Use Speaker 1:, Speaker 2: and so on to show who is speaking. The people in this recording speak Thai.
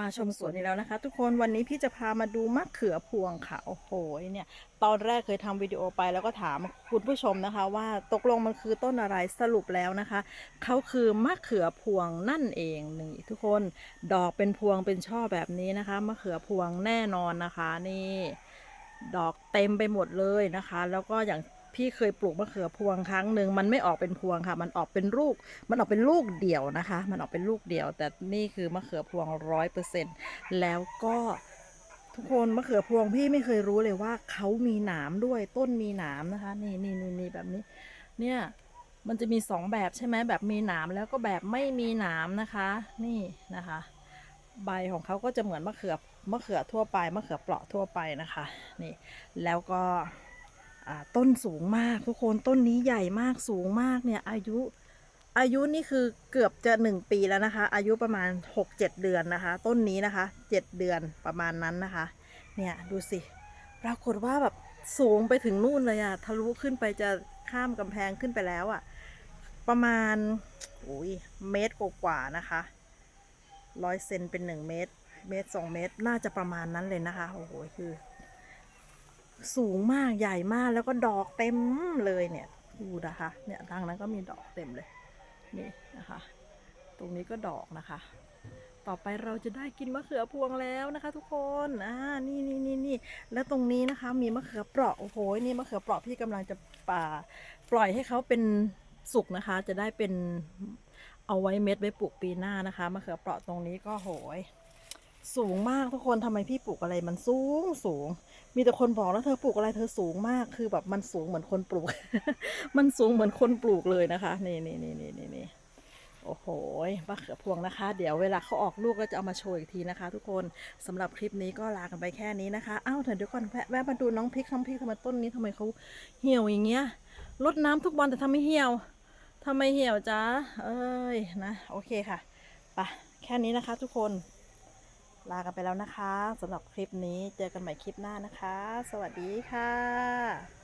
Speaker 1: มาชมสวนนี้แล้วนะคะ ทุกคนวันนี้พี่จะพามาดูมะเขือพวงค่ะโอ้โหเนี่ยตอนแรกเคยทำวิดีโอไปแล้วก็ถามคุณผู้ชมนะคะ ว่าตกลงมันคือต้นอะไรสรุปแล้วนะคะเขาคือมะเขือพวงนั่นเองนี่ทุกคนดอกเป็นพวงเป็นช่อแบบนี้นะคะมะเขือพวงแน่นอนนะคะ นี่ ดอกเต็มไปหมดเลยนะคะ แล้วก็อย่าง พี่เคยปลูกมะเขือพวงครั้งหนึ่งมันไม่ออกเป็นพวงค่ะ มันออกเป็นลูก มันออกเป็นลูกเดี่ยวนะคะ มันออกเป็นลูกเดี่ยว แต่นี่คือมะเขือพวงร้อยเปอร์เซ็นต์แล้วก็ทุกคนมะเขือพวงพี่ไม่เคยรู้เลยว่าเขามีหนามด้วยต้นมีหนามนะคะ นี่นี่นี่นแบบนี้ เนี่ยมันจะมีสองแบบใช่ไหมแบบมีหนามแล้วก็แบบไม่มีหนามนะคะ นี่นะคะ ใบของเขาก็จะเหมือนมะเขือมะเขือทั่วไปมะเขือเปราะทั่วไปนะคะ นี่แล้วก็ ต้นสูงมากทุกคนต้นนี้ใหญ่มากสูงมากเนี่ยอายุอายุนี่คือเกือบจะหนึ่งปีแล้วนะคะ อายุประมาณหกเจ็ดเดือนนะคะ ต้นนี้นะคะเจ็ดเดือนประมาณนั้นนะคะ เนี่ยดูสิ ปรากฏว่าแบบสูงไปถึงนู่นเลยอะทะลุขึ้นไปจะข้ามกำแพงขึ้นไปแล้วอะประมาณโอ้ยเมตรกว่าๆนะคะร้อยเซนเป็นหนึ่งเมตร เมตรสองเมตร น่าจะประมาณนั้นเลยนะคะ โอ้โหคือ สูงมากใหญ่มากแล้วก็ดอกเต็มเลยเนี่ยดูนะคะ เนี่ยทางนั้นก็มีดอกเต็มเลยนี่นะคะ ตรงนี้ก็ดอกนะคะ ต่อไปเราจะได้กินมะเขือพวงแล้วนะคะ ทุกคนอ่านี่นี่นี่นี่แล้วตรงนี้นะคะ มีมะเขือเปราะโอ้โหนี่มะเขือเปราะพี่กำลังจะป่าปล่อยให้เขาเป็นสุกนะคะ จะได้เป็นเอาไว้เม็ดไว้ปลูกปีหน้านะคะมะเขือเปราะตรงนี้ก็โหย สูงมากทุกคนทำไมพี่ปลูกอะไรมันสูงสูง มีแต่คนบอกแล้วเธอปลูกอะไรเธอสูงมากคือแบบมันสูงเหมือนคนปลูก มันสูงเหมือนคนปลูกเลยนะคะนี่นี่นี่นี่นี่นี่โอ้โหมะเขือพวงนะคะ เดี๋ยวเวลาเขาออกลูกก็จะเอามาโชว์อีกทีนะคะ ทุกคนสำหรับคลิปนี้ก็ลากันไปแค่นี้นะคะอ้าวเดี๋ยวก่อนแวะแวมาดูน้องพริกน้องพริกทำไมต้นนี้ทำไมเขาเหี่ยวอย่างเงี้ยรดน้ำทุกวันแต่ทำไมเหี่ยวทำไมเหี่ยวจ้าเอ้ยนะโอเคค่ะไปะแค่นี้นะคะ ทุกคน ลากันไปแล้วนะคะสำหรับคลิปนี้เจอกันใหม่คลิปหน้านะคะ สวัสดีค่ะ